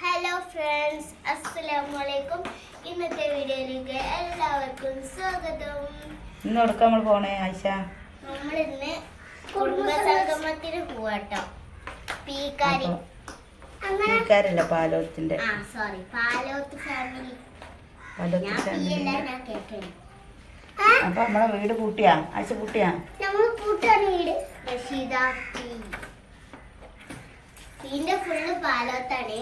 Hello friends അസ്സലാമലൈക്കും ഇന്നത്തെ വീഡിയോയിലേക്ക് എല്ലാവർക്കും സ്വാഗതം. ഇന്ന് എവിടേക്കാ നമ്മൾ പോണേ ആയിഷ? നമ്മൾ ഇന്ന് കുടുംബസംഗമത്തിന് പോവാട്ടോ. പീക്കാരി. പീക്കാരല്ല പാലോത്തിന്റെ. ആ സോറി പാലോത്ത് ഫാമിലി പാലോത്ത് ഞാൻ പീ ഞാൻ കേൾക്കണം അപ്പൊ നമ്മളെ വീട് കൂട്ടിയാ ആയിഷ കൂട്ടിയാ നമ്മൾ കൂട്ടാണ് വീട്. റഷീദ പീന്റെ ഫുള്ള് പാലോത്താണ്.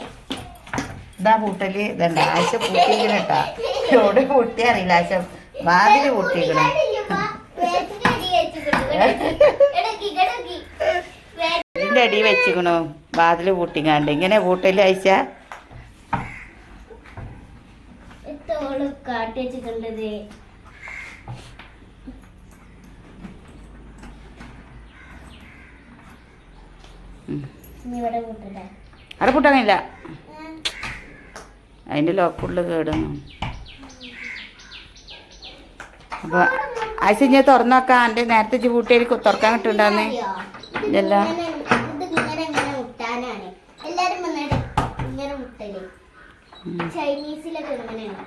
ഇതാ പൂട്ടൽ. ഇതണ്ട. ആയിഷ പൂട്ടിക്കണട്ടാ എവിടെ പൂട്ടി അറിയില്ല. ആശ വാതിൽ പൂട്ടിക്കണ ഇതിന്റെ അടി വെച്ചിക്കണു. വാതിൽ പൂട്ടിക്കാണ്ട് ഇങ്ങനെ പൂട്ടൽ ആയിച്ച കാട്ടി വെച്ചിട്ടുണ്ടത് അവിടെ പൂട്ടാനില്ല. അതിന്റെ ലോക്കുള്ളിൽ കേടുന്നു. അപ്പൊ ആയിഷ തുറന്നു തുറന്നോക്കാം എന്റെ നേരത്തെ പൂട്ടിയിൽ തുറക്കാൻ കിട്ടുണ്ടാന്നേ ഇതെല്ലാം ചൈനീസിലൊക്കെ ഇങ്ങനെയാണ്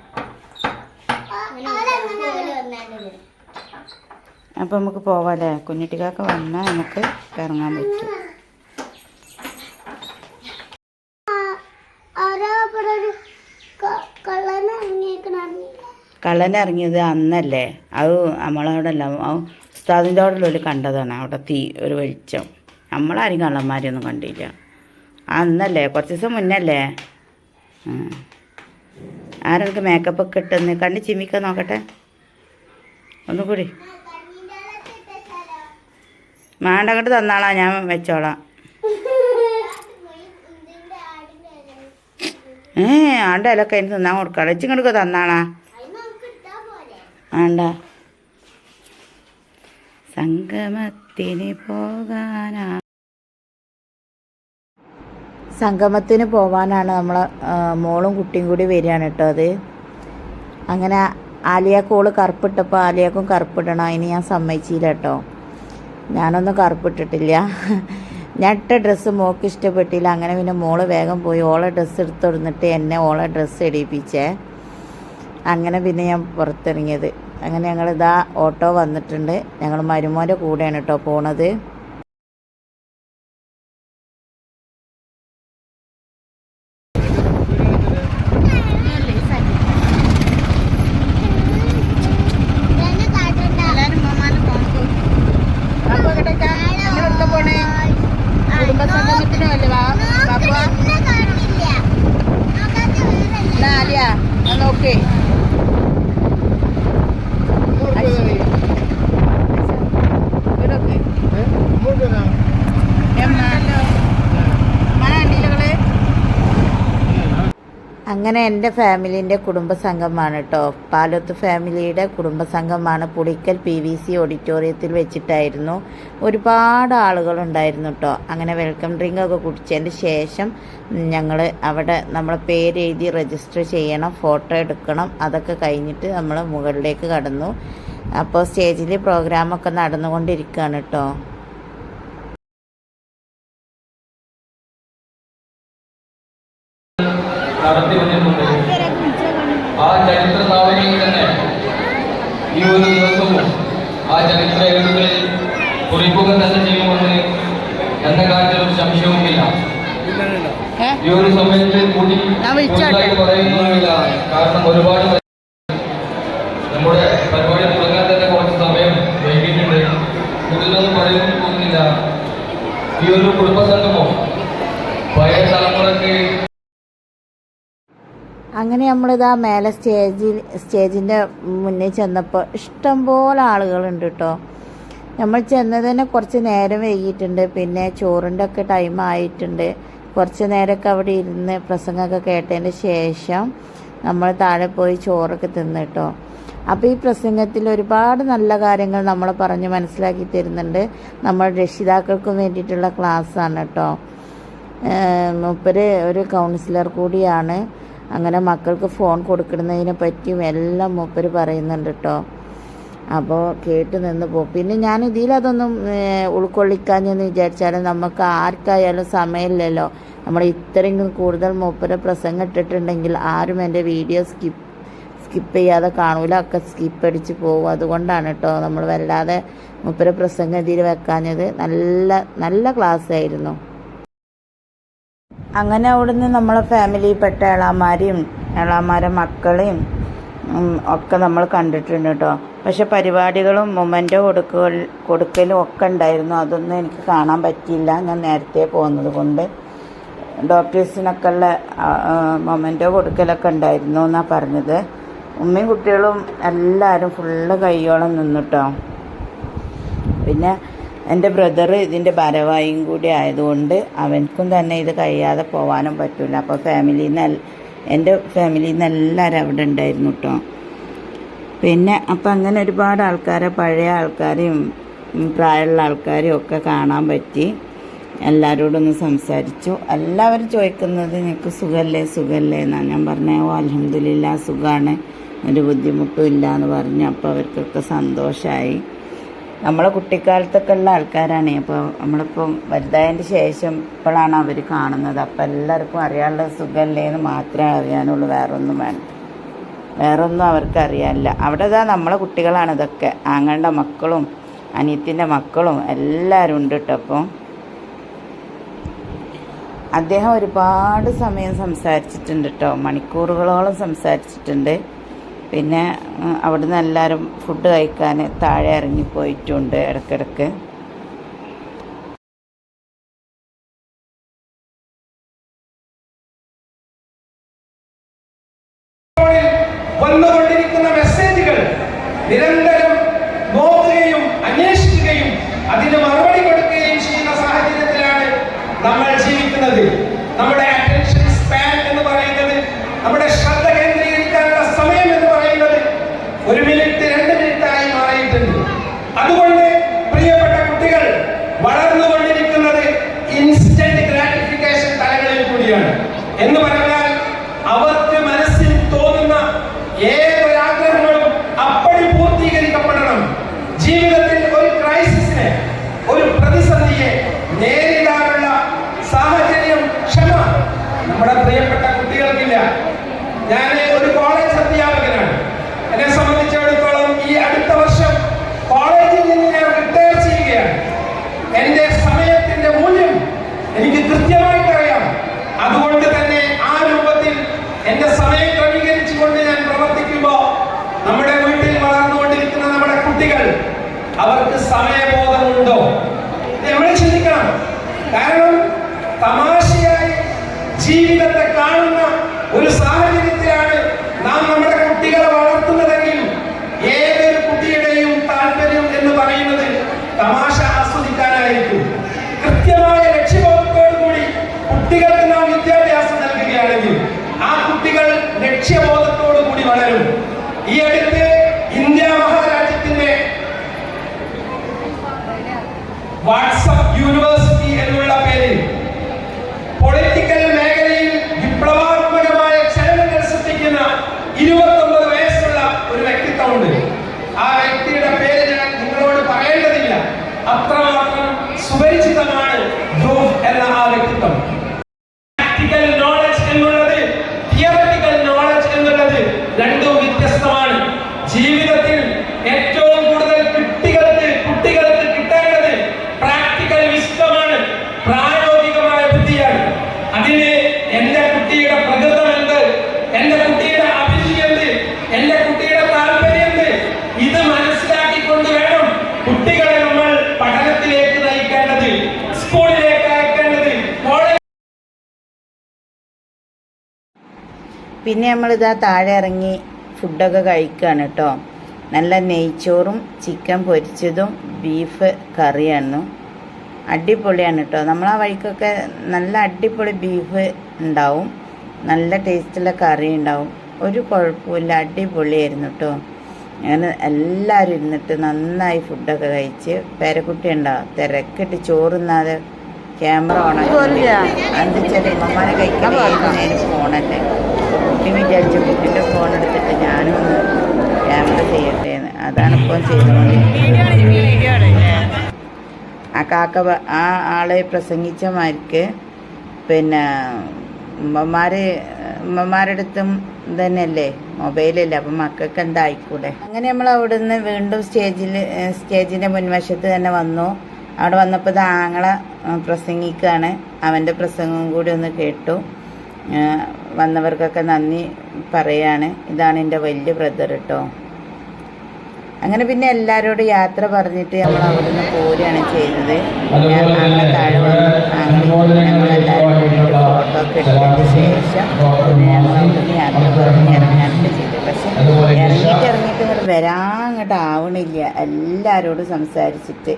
അപ്പോൾ നമുക്ക് പോവാല്ലേ കുഞ്ഞിട്ടിക്കാക്ക വന്നാൽ നമുക്ക് ഇറങ്ങാൻ പറ്റും. കള്ളൻ ഇറങ്ങിയത് അന്നല്ലേ? അത് നമ്മളവിടെ അല്ല ഉസ്താദിന്റെ അവിടെ ഒരു കണ്ടതാണ്. അവിടെ തീ ഒരു വെളിച്ചം. നമ്മളാരും കള്ളന്മാരെയൊന്നും കണ്ടില്ല. അന്നല്ലേ? കുറച്ച് ദിവസം മുന്നല്ലേ? ആരൊക്കെ മേക്കപ്പ് ഒക്കെ ഇട്ടെന്ന്? കണ്ട് ചിമ്മിക്കാൻ നോക്കട്ടെ? ഒന്നുകൂടി കൂടി. തന്നാളാ. ഞാൻ വെച്ചോളാം. ഏ ആണ്ട ഇലക്കെ അതിന് തിന്നാൻ കൊടുക്കാം. തന്നാണാ തന്നാളാ. വേണ്ട സംഗമത്തിന് പോകാനാ. സംഗമത്തിന് പോവാനാണ് നമ്മൾ മോളും കുട്ടിയും കൂടി വരികയാണ് കേട്ടോ അത്. അങ്ങനെ ആലിയാക്കോൾ കറുപ്പിട്ടപ്പോൾ ആലിയാക്കും കറുപ്പിടണം. അതിന് ഞാൻ സമ്മതിച്ചില്ല കേട്ടോ. ഞാനൊന്നും കറുപ്പിട്ടിട്ടില്ല. ഞാൻ ഇട്ട ഡ്രസ്സ് മോൾക്ക് ഇഷ്ടപ്പെട്ടില്ല. അങ്ങനെ പിന്നെ മോൾ വേഗം പോയി ഓളെ ഡ്രസ്സ് എടുത്തൊടുന്നിട്ട് എന്നെ ഓളെ ഡ്രസ്സ് ഇടിപ്പിച്ചേ അങ്ങനെ പിന്നെ ഞാൻ പുറത്തിറങ്ങിയത്. അങ്ങനെ ഞങ്ങൾ ഇതാ ഓട്ടോ വന്നിട്ടുണ്ട്. ഞങ്ങൾ മരുമോന്റെ കൂടെയാണ് കേട്ടോ പോണത്. അങ്ങനെ എന്റെ ഫാമിലീന്റെ കുടുംബസംഘമാണ് കേട്ടോ. പാലത്ത് ഫാമിലിയുടെ കുടുംബസംഘമാണ് പുളിക്കൽ പി വി സി ഓഡിറ്റോറിയത്തിൽ വെച്ചിട്ടായിരുന്നു ഒരുപാട് ആളുകളുണ്ടായിരുന്നു കേട്ടോ. അങ്ങനെ വെൽക്കം ഡ്രിങ്ക് ഒക്കെ കുടിച്ചതിന് ശേഷം ഞങ്ങൾ അവിടെ നമ്മളെ പേര് എഴുതി രജിസ്റ്റർ ചെയ്യണം ഫോട്ടോ എടുക്കണം അതൊക്കെ കഴിഞ്ഞിട്ട് നമ്മൾ മുകളിലേക്ക് കടന്നു. അപ്പോൾ സ്റ്റേജിൽ പ്രോഗ്രാമൊക്കെ നടന്നുകൊണ്ടിരിക്കുകയാണ് കേട്ടോ. നടത്തി വന്നിട്ടുണ്ട് ആ ചരിത്ര നാളുകളിൽ തന്നെ ഈ ഒരു ദിവസവും ആ ചരിത്ര ഏടുകളിൽ കുറിപ്പുകൾ തന്നെ ചെയ്യുമെന്ന് എന്ന കാര്യത്തിൽ ഒരു സംശയവുമില്ല ഈ ഒരു സമയത്ത് കൂടി പറയുന്നില്ല. കാരണം ഒരുപാട് നമ്മുടെ പരിപാടി തുടങ്ങാൻ തന്നെ കുറച്ച് സമയം വൈകിട്ടുണ്ട് കൂടുതലൊന്നും പറയുന്നില്ല. പോകുന്നില്ല ഈ ഒരു കുടുംബസംഗമോ പഴയ തലമുറയ്ക്ക് അങ്ങനെ നമ്മളിതാ മേലെ സ്റ്റേജിൽ സ്റ്റേജിന്റെ മുന്നിൽ ചെന്നപ്പോൾ ഇഷ്ടംപോലെ ആളുകളുണ്ട് കേട്ടോ നമ്മൾ ചെന്നതിന് കുറച്ച് നേരം വൈകിയിട്ടുണ്ട്. പിന്നെ ചോറിന്റെ ഒക്കെ ടൈം ആയിട്ടുണ്ട്. കുറച്ച് നേരമൊക്കെ അവിടെ ഇരുന്ന് പ്രസംഗമൊക്കെ കേട്ടതിന് ശേഷം നമ്മൾ താഴെ പോയി ചോറൊക്കെ തിന്ന് കേട്ടോ അപ്പോൾ ഈ പ്രസംഗത്തിൽ ഒരുപാട് നല്ല കാര്യങ്ങൾ നമ്മൾ പറഞ്ഞ് മനസ്സിലാക്കി തരുന്നുണ്ട്. നമ്മൾ രക്ഷിതാക്കൾക്കും വേണ്ടിയിട്ടുള്ള ക്ലാസ്സാണ് കേട്ടോ മൂപ്പര് ഒരു കൗൺസിലർ കൂടിയാണ്. അങ്ങനെ മക്കൾക്ക് ഫോൺ കൊടുക്കുന്നതിനെ പറ്റിയും എല്ലാം മൂപ്പർ പറയുന്നുണ്ട് കേട്ടോ അപ്പോൾ കേട്ട് നിന്ന് പോകും പിന്നെ ഞാൻ ഇതിലതൊന്നും ഉൾക്കൊള്ളിക്കാഞ്ഞെന്ന് വിചാരിച്ചാലും നമുക്ക് ആർക്കായാലും സമയമില്ലല്ലോ. നമ്മൾ ഇത്രയും കൂടുതൽ മൂപ്പരെ പ്രസംഗം ഇട്ടിട്ടുണ്ടെങ്കിൽ ആരും എന്റെ വീഡിയോ സ്കിപ്പ് സ്കിപ്പ് ചെയ്യാതെ കാണൂല. ഒക്കെ സ്കിപ്പ് അടിച്ച് പോകും അതുകൊണ്ടാണ് കേട്ടോ നമ്മൾ വല്ലാതെ മൂപ്പരെ പ്രസംഗം ഇതിൽ വെക്കാഞ്ഞത്. നല്ല നല്ല ക്ലാസ് ആയിരുന്നു അങ്ങനെ അവിടുന്ന് നമ്മളെ ഫാമിലിയിൽപ്പെട്ട ഇളാമാരെയും ഇളാമാരെ മക്കളെയും ഒക്കെ നമ്മൾ കണ്ടിട്ടുണ്ട് കേട്ടോ. പക്ഷെ പരിപാടികളും മൊമെന്റോ കൊടുക്കൽ കൊടുക്കലും ഒക്കെ ഉണ്ടായിരുന്നു. അതൊന്നും എനിക്ക് കാണാൻ പറ്റിയില്ല. ഞാൻ നേരത്തെ പോകുന്നത് കൊണ്ട്. ഡോക്ടേഴ്സിനൊക്കെ ഉള്ള മൊമെന്റോ കൊടുക്കലൊക്കെ ഉണ്ടായിരുന്നു എന്നാണ് പറഞ്ഞത്. ഉമ്മയും കുട്ടികളും എല്ലാവരും ഫുള്ള് കൈയോളം നിന്നിട്ടോ പിന്നെ എന്റെ ബ്രദർ ഇതിന്റെ ഭാരവാഹിയും കൂടി ആയതുകൊണ്ട് അവൻക്കും തന്നെ ഇത് കഴിയാതെ പോകാനും പറ്റില്ല അപ്പോൾ ഫാമിലിയിൽ നിന്ന് എന്റെ ഫാമിലിയിൽ നിന്ന് എല്ലാവരും അവിടെ ഉണ്ടായിരുന്നു കേട്ടോ പിന്നെ അപ്പം അങ്ങനെ ഒരുപാട് ആൾക്കാരെ പഴയ ആൾക്കാരെയും പ്രായമുള്ള ആൾക്കാരെയും ഒക്കെ കാണാൻ പറ്റി. എല്ലാവരോടും ഒന്ന് സംസാരിച്ചു. എല്ലാവരും ചോദിക്കുന്നത് നിനക്ക് സുഖമല്ലേ സുഖമല്ലേ എന്നാണ് ഞാൻ പറഞ്ഞ ഓ അലഹമില്ല സുഖമാണ് ഒരു ബുദ്ധിമുട്ടും ഇല്ല എന്ന് പറഞ്ഞു. അപ്പോൾ അവർക്കൊക്കെ സന്തോഷമായി നമ്മളെ കുട്ടിക്കാലത്തൊക്കെ ഉള്ള ആൾക്കാരാണ്. അപ്പോൾ നമ്മളിപ്പം വലുതായതിന്റെ ശേഷം ഇപ്പോഴാണ് അവർ കാണുന്നത്. അപ്പോൾ എല്ലാവർക്കും അറിയാനുള്ള സുഖമല്ലേ എന്ന് മാത്രമേ അറിയാനുള്ളൂ. വേറൊന്നും ഒന്നും വേറൊന്നും അവർക്ക് അറിയാനില്ല. അവിടെ ഇതാ നമ്മളെ കുട്ടികളാണ് ഇതൊക്കെ. ആങ്ങളുടെ മക്കളും അനിയത്തിന്റെ മക്കളും എല്ലാവരും ഉണ്ട് കേട്ടോ അപ്പോൾ അദ്ദേഹം ഒരുപാട് സമയം സംസാരിച്ചിട്ടുണ്ട് കേട്ടോ. മണിക്കൂറുകളോളം സംസാരിച്ചിട്ടുണ്ട്. പിന്നെ അവിടെ അവിടുന്ന് എല്ലാവരും ഫുഡ് കഴിക്കാൻ താഴെ ഇറങ്ങിപ്പോയിട്ടുണ്ട് ഇടയ്ക്കിടയ്ക്ക് വന്നുകൊണ്ടിരിക്കുന്ന മെസ്സേജുകൾ നിരന്തരം നോക്കുകയും അന്വേഷിക്കുകയും അതിന് മറുപടി കൊടുക്കുകയും ചെയ്യുന്ന സാഹചര്യത്തിലാണ് നമ്മൾ ജീവിക്കുന്നത്. നമ്മുടെ അറ്റൻഷൻ സ്പാൻ എന്ന് പറയുന്നത് നമ്മുടെ ശ്രദ്ധ കേന്ദ്രീകരിക്കാനുള്ള സമയം എന്ന് പറയുന്നത് ഒരു മിനിറ്റ് രണ്ട് മിനിറ്റായി മാറിയിട്ടുണ്ട് അതുകൊണ്ട് പ്രിയപ്പെട്ട കുട്ടികൾ വളർന്നുകൊണ്ടിരിക്കുന്നത് ഇൻസ്റ്റന്റ് ഗ്രാറ്റിഫിക്കേഷൻ തലങ്ങളിൽ കൂടിയാണ് എന്ന് പറഞ്ഞാൽ അവർക്ക് മനസ്സിൽ തോന്നുന്ന ഏതൊരാഗ്രഹങ്ങളും അപ്പടി പൂർത്തീകരിക്കപ്പെടണം ജീവിതത്തിൽ ഒരു ക്രൈസിസിനെ ഒരു പ്രതിസന്ധിയെ നേരിടാനുള്ള സാഹചര്യം ക്ഷമ നമ്മുടെ പ്രിയപ്പെട്ട കുട്ടികൾക്കില്ല ഞാൻ ഒരു കോളേജ് അധ്യാപകനാണ് എന്നെ സംബന്ധിച്ചിടത്തോളം ഈ അടുത്ത വർഷം കോളേജിൽ നിന്ന് ഞാൻ റിട്ടയർ ചെയ്യുകയാണ് എന്റെ സമയത്തിന്റെ മൂല്യം എനിക്ക് കൃത്യമായിട്ട് അറിയാം അതുകൊണ്ട് തന്നെ ആ രൂപത്തിൽ എന്റെ സമയം ക്രമീകരിച്ചുകൊണ്ട് ഞാൻ പ്രവർത്തിക്കുമ്പോൾ നമ്മുടെ വീട്ടിൽ വളർന്നുകൊണ്ടിരിക്കുന്ന നമ്മുടെ കുട്ടികൾ അവർക്ക് സമയബോധമുണ്ടോ? എവിടെ ചിന്തിക്കണം. കാരണം തമാശയായി ജീവിതത്തെ കാണുന്ന ഒരു സാഹചര്യത്തിലാണ് പിന്നെ നമ്മളിതാ താഴെ ഇറങ്ങി ഫുഡൊക്കെ കഴിക്കുകയാണ് കേട്ടോ നല്ല നെയ്ച്ചോറും ചിക്കൻ പൊരിച്ചതും ബീഫ് കറിയാണ്. അടിപൊളിയാണ് കേട്ടോ നമ്മൾ ആ വഴിക്കൊക്കെ നല്ല അടിപൊളി ബീഫ് ഉണ്ടാവും. നല്ല ടേസ്റ്റുള്ള കറി ഉണ്ടാവും. ഒരു കുഴപ്പമില്ല അടിപൊളിയായിരുന്നു കേട്ടോ അങ്ങനെ എല്ലാവരും ഇരുന്നിട്ട് നന്നായി ഫുഡൊക്കെ കഴിച്ച് പേരക്കുട്ടി ഉണ്ടാവും തിരക്കിട്ട് ചോറുന്നാതെ ക്യാമറ ഓണാക്കി എന്താ വെച്ചാൽ ഉമ്മമാരെ കഴിക്കാൻ ഫോണല്ലേ കുട്ടി വിചാരിച്ചു കുട്ടിന്റെ ഫോൺ എടുത്തിട്ട് ഞാനും ഒന്ന് ക്യാമറ ചെയ്യട്ടെ എന്ന് അതാണ് ഇപ്പോൾ ചെയ്തത് ആ കാക്ക ആ ആളെ പ്രസംഗിച്ച മാർക്ക് പിന്നെ ഉമ്മമാര് ഉമ്മമാരുടെ അടുത്തും തന്നെയല്ലേ മൊബൈലല്ലേ അപ്പം മക്കൾക്ക് എന്തായിക്കൂടെ അങ്ങനെ നമ്മൾ അവിടുന്ന് വീണ്ടും സ്റ്റേജിൽ സ്റ്റേജിന്റെ മുൻവശത്ത് തന്നെ വന്നു. അവിടെ വന്നപ്പോൾ ഇത് പ്രസംഗിക്കുകയാണ് അവന്റെ പ്രസംഗം കൂടി ഒന്ന് കേട്ടു. വന്നവർക്കൊക്കെ നന്ദി പറയാണ്. ഇതാണ് എന്റെ വലിയ ബ്രദർ കേട്ടോ അങ്ങനെ പിന്നെ എല്ലാവരോടും യാത്ര പറഞ്ഞിട്ട് നമ്മൾ അവിടുന്ന് പോരുകയാണ് ചെയ്തത്. ഞാൻ അങ്ങനെ താഴെ വന്ന് അങ്ങനെ ഞങ്ങളെല്ലാവരും കൂടിയിട്ട് ഫോട്ടോ ഒക്കെ എടുത്തതിന് ശേഷം ഞങ്ങൾ അവിടുന്ന് യാത്ര പറഞ്ഞ് ഇറങ്ങാനായിട്ട് ചെയ്തു പക്ഷെ ഇറങ്ങിയിട്ട് ഇറങ്ങിയിട്ട് ഇങ്ങോട്ട് വരാൻ അങ്ങോട്ട് ആവണില്ല. എല്ലാവരോടും സംസാരിച്ചിട്ട്.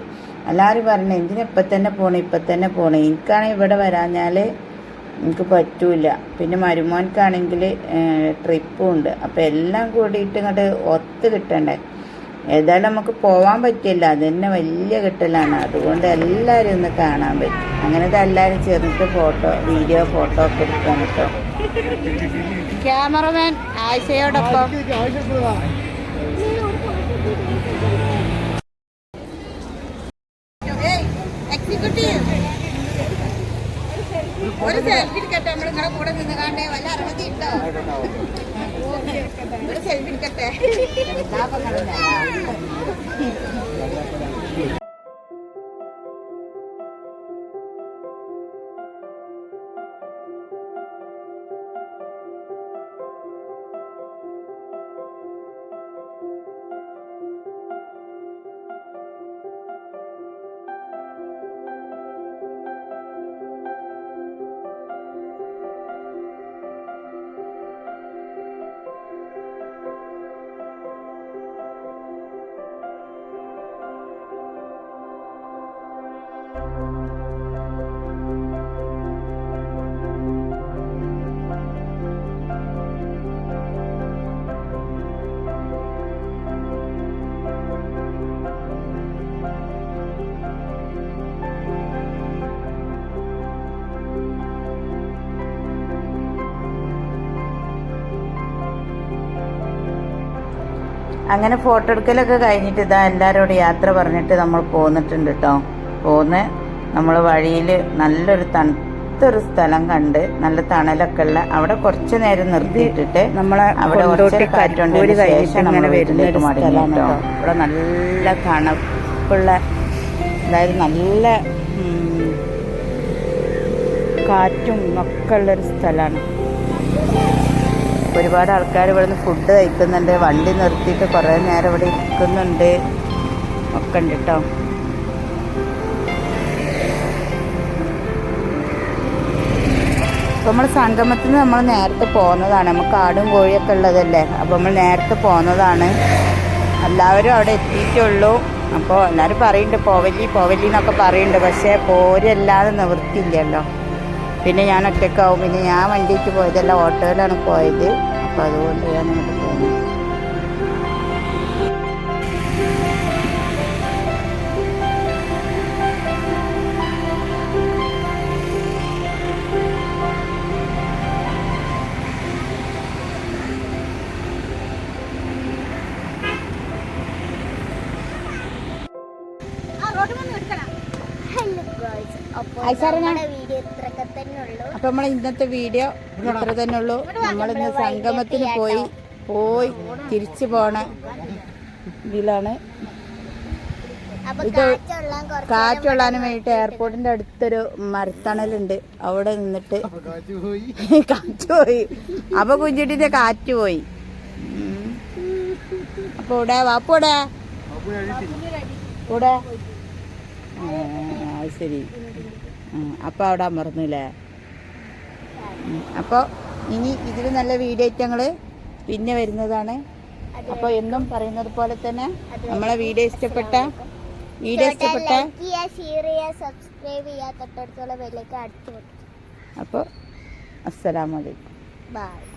എല്ലാവരും പറഞ്ഞു എന്തിനാ ഇപ്പം തന്നെ പോണേ? ഇപ്പം തന്നെ പോണേ? എനിക്കാണെങ്കിൽ ഇവിടെ വരാഞ്ഞാൽ എനിക്ക് പറ്റൂല. പിന്നെ മരുമോൻക്കാണെങ്കിൽ ട്രിപ്പും ഉണ്ട് അപ്പം എല്ലാം കൂടിയിട്ട് ഇങ്ങോട്ട് ഒത്ത് കിട്ടണ്ടേ? ഏതായാലും നമുക്ക് പോവാൻ പറ്റില്ല. അത് തന്നെ വലിയ കിട്ടലാണ്. അതുകൊണ്ട് എല്ലാവരും ഒന്ന് കാണാൻ പറ്റും. അങ്ങനത്തെ എല്ലാവരും ചേർന്നിട്ട് ഫോട്ടോ വീഡിയോ ഫോട്ടോ ഒക്കെ എടുക്കാൻ കേട്ടോ ക്യാമറമാൻ ആയിഷയോടൊപ്പം. Gracias. അങ്ങനെ ഫോട്ടോ എടുക്കലൊക്കെ കഴിഞ്ഞിട്ട് ഇതാ എല്ലാവരോടും യാത്ര പറഞ്ഞിട്ട് നമ്മൾ പോന്നിട്ടുണ്ട് കേട്ടോ പോന്ന് നമ്മൾ വഴിയിൽ നല്ലൊരു തണുത്തൊരു സ്ഥലം കണ്ട് നല്ല തണലൊക്കെ ഉള്ള അവിടെ കുറച്ച് നേരം നിർത്തിയിട്ടിട്ട് നമ്മളെ അവിടെ കുറച്ച് കാറ്റുണ്ട് കരിപ്പൂര് ശേഷം നമ്മൾ ഇങ്ങനെ വരുന്ന വീട്ടിലേക്ക് ഒരു മടങ്ങി കേട്ടോ കേട്ടോ. നല്ല തണുപ്പുള്ള അതായത് നല്ല കാറ്റും ഒക്കെ ഉള്ളൊരു സ്ഥലമാണ്. ഒരുപാട് ആൾക്കാർ ഇവിടെ നിന്ന് ഫുഡ് കഴിക്കുന്നുണ്ട്. വണ്ടി നിർത്തിയിട്ട് കുറേ നേരം ഇവിടെ ഇരിക്കുന്നുണ്ട്. ഒക്കെ ഉണ്ട് കേട്ടോ അപ്പോൾ നമ്മൾ സംഗമത്തിൽ നിന്ന് നമ്മൾ നേരത്തെ പോകുന്നതാണ് നമുക്ക് ആടും കോഴിയൊക്കെ ഉള്ളതല്ലേ? അപ്പോൾ നമ്മൾ നേരത്തെ പോകുന്നതാണ് എല്ലാവരും അവിടെ എത്തിയിട്ടുള്ളൂ അപ്പോൾ എല്ലാവരും പറയുന്നുണ്ട് പോവല്ലി പോവല്ലി എന്നൊക്കെ പറയുന്നുണ്ട്. പക്ഷേ പോരല്ലാതെ നിവൃത്തിയില്ലല്ലോ. പിന്നെ ഞാൻ ഒറ്റക്കാവും പിന്നെ ഞാൻ വണ്ടിക്ക് പോയതല്ല ഓട്ടോയിലാണ് പോയത്. അപ്പോൾ അതുകൊണ്ട് ഞാൻ ഇങ്ങോട്ട് പോകുന്നു ഹലോ ഗോയ്സ് അപ്പോൾ ഐസാറിന? നമ്മുടെ വീഡിയോ ഇത്രയൊക്കെ ഉള്ളൂ. അപ്പോൾ നമ്മൾ ഇന്നത്തെ വീഡിയോ ഇത്ര തന്നെ ഉള്ളൂ. നമ്മളിന്ന് സംഗമത്തിന് പോയി പോയി തിരിച്ചു പോണ ഇതിലാണ്. അപ്പൊ ഇത് കാറ്റൊള്ളാനും വേണ്ടിയിട്ട് എയർപോർട്ടിന്റെ അടുത്തൊരു മരത്തണലുണ്ട്. അവിടെ നിന്നിട്ട് കാറ്റ് പോയി. അപ്പൊ കുഞ്ചിട്ടിന്റെ കാറ്റ് പോയി. അപ്പൊ ഇവിടെ വാപ്പൂടെ ആ, അത് ശരി. അപ്പോൾ അപ്പൊ അവിടെ അമർന്നില്ലേ? അപ്പോൾ ഇനി ഇതിൽ നല്ല വീഡിയോ ഞങ്ങൾ പിന്നെ വരുന്നതാണ്. അപ്പോൾ എന്നും പറയുന്നത് പോലെ തന്നെ നമ്മളെ വീഡിയോ ഇഷ്ടപ്പെട്ട വീഡിയോ ഇഷ്ടപ്പെട്ട സബ്സ്ക്രൈബ് ചെയ്യുക തൊട്ടടുത്തുള്ള ബെല്ലേക്ക് അടുത്ത് അപ്പോൾ അസ്സലാമലൈക്കും ബൈ